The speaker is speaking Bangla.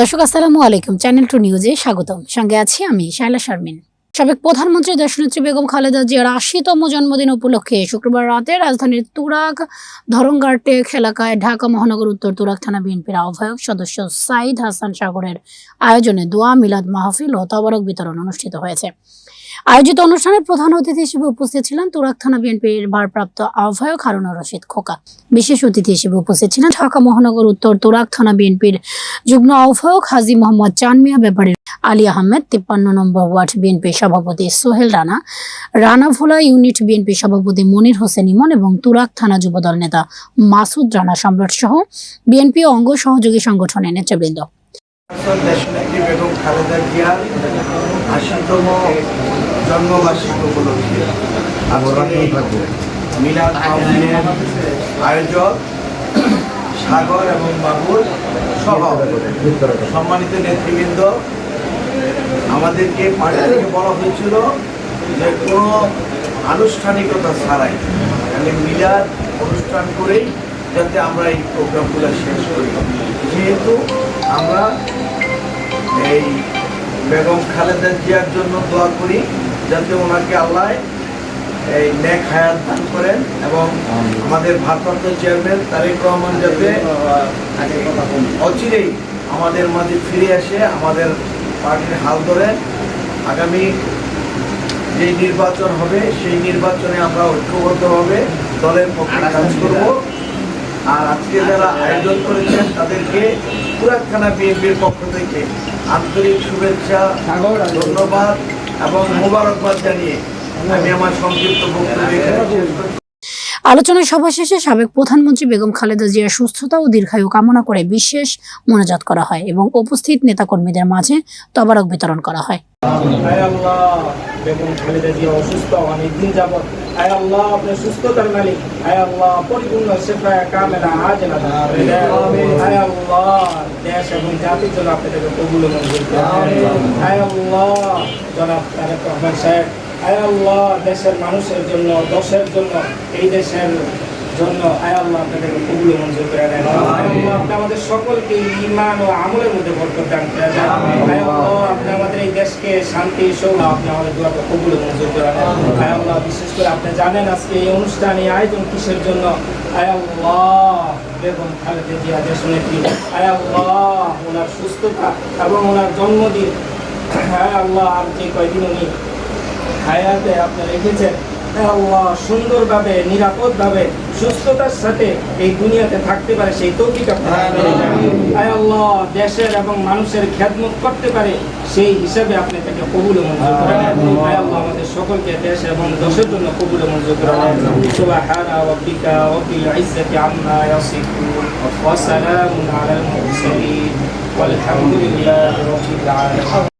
দর্শক আসসালামু আলাইকুম চ্যানেল টু নিউজে স্বাগতম। সঙ্গে আছি আমি শায়লা শারমিন। সাবেক প্রধানমন্ত্রী দেশনেত্রী বেগম খালেদা জিয়ার আশিতম জন্মদিন উপলক্ষে শুক্রবার রাতে রাজধানীর তুরাগ ধরঙ্গারটেক এলাকায় ঢাকা মহানগর উত্তর তুরাক থানা বিএনপির আহ্বায়ক সদস্য সাইদ হাসান সাগরের আয়োজনে দোয়া মিলাদ মাহফিল ও তবরক বিতরণ অনুষ্ঠিত হয়েছে। আয়োজিত অনুষ্ঠানে প্রধান অতিথি হিসেবে উপস্থিত ছিলেন তুরাগ থানা বিএনপির ভারপ্রাপ্ত আহ্বায়ক হারুন রশিদ খোকা। বিশেষ অতিথি হিসেবে উপস্থিত ছিলেন ঢাকা মহানগর উত্তর তুরাগ থানা বিএনপির যুগ্ম আহ্বায়ক হাজি মোহাম্মদ চানমিয়া ব্যাপারী আলী আহমেদ, তিপ্পান্ন নম্বর ওয়ার্ড বিএনপি সভাপতি সোহেল রানা, রানাভোলা ইউনিট বিএনপি সভাপতি মনির হোসেন ইমন এবং তুরাক থানা যুবদল নেতা মাসুদ রানা সম্রাট সহ বিএনপি অঙ্গ সহযোগী সংগঠনের নেতৃবৃন্দ। সম্মানিত নেতৃবৃন্দ আমাদেরকে পার্টি থেকে বলা হয়েছিল যে কোনো আনুষ্ঠানিকতা ছাড়াই মানে মিলাদ অনুষ্ঠান করেই যাতে আমরা এই প্রোগ্রামগুলো শেষ করি। যেহেতু আমরা এই বেগম খালেদা জিয়ার জন্য দোয়া করি যাতে ওনাকে আল্লাহ এই নেক হায়াত দান করেন এবং আমাদের ভারপ্রাপ্ত চেয়ারম্যান তারেক রহমান যাতে অচিরেই আমাদের মাঝে ফিরে আসে আমাদের পার্টির হাল ধরে আগামী যে নির্বাচন হবে সেই নির্বাচনে আমরা ঐক্যবদ্ধভাবে দলের পক্ষে কাজ করব। আর আজকে যারা আয়োজন করেছেন তাদেরকে পুরাখানা বিএনপির পক্ষ থেকে আন্তরিক শুভেচ্ছা ধন্যবাদ এবং মোবারকবাদ জানিয়ে আমি আমার সংক্ষিপ্ত বক্তব্য আলোচনায় সভা শেষে সাবেক প্রধানমন্ত্রী বেগম খালেদা জিয়ার সুস্থতা ও দীর্ঘায়ু কামনা করে বিশেষ মোনাজাত করা হয় এবং উপস্থিত নেতাকর্মীদের মাঝে তবারক বিতরণ করা হয়। বেগম খালেদা জিয়া অসুস্থ অনেকদিন যাবত আয় আল্লাহ আপনি সুস্থতার মালিক। আয় আল্লাহ পরিপূর্ণ সেফা কামেলা আজলা আয় আল্লাহ দেশ এবং জাতির জন্য আপনি কবুল মঞ্জুর আয় আল্লাহ জনাব তারেক রহমান সাহেব আয় আল্লাহ দেশের মানুষের জন্য দশের জন্য এই দেশের জন্য আয় আল্লাহ আপনাদেরকে কবুল মঞ্জুর করে আল্লাহ আপনি আমাদের সকলকে ইমান ও আমলের মধ্যে বরকত দান করে দেন। আয় আল্লাহ আপনি আমাদের এই দেশকে শান্তি সহ আপনি আমাদের দোয়াকে কবুল মঞ্জুর করে নেন। আয় আল্লাহ বিশেষ করে আপনি জানেন আজকে এই অনুষ্ঠান আয়োজন কিসের জন্য? আয় আল্লাহ বেগম খালেদা জিয়া দেশ নেত্রী। আয় আল্লাহ ওনার সুস্থতা এবং ওনার জন্মদিন। আয় আল্লাহ আর যে কয়দিন উনি হায়াতে আপনি রেখেছেন হে আল্লাহ সুন্দরভাবে নিরাপদভাবে সুস্থতার সাথে এই দুনিয়াতে থাকতে পারে সেই তৌফিক আপনি দান করে দেন। আয় আল্লাহ দেশের এবং মানুষের খেদমত করতে পারে সেই হিসাবে আপনি তাকে কবুল ও মঞ্জুর করে নেন আয় আল্লাহ আমাদের সকলকে দেশ এবং দেশের জন্য কবুল ও মঞ্জুর করে নেন সুবহানা রাব্বিকা রাব্বিল ইজ্জাতি আম্মা ইয়াসিফুন ওয়া সালামুন আলাল মুরসালিন والحمد لله رب العالمين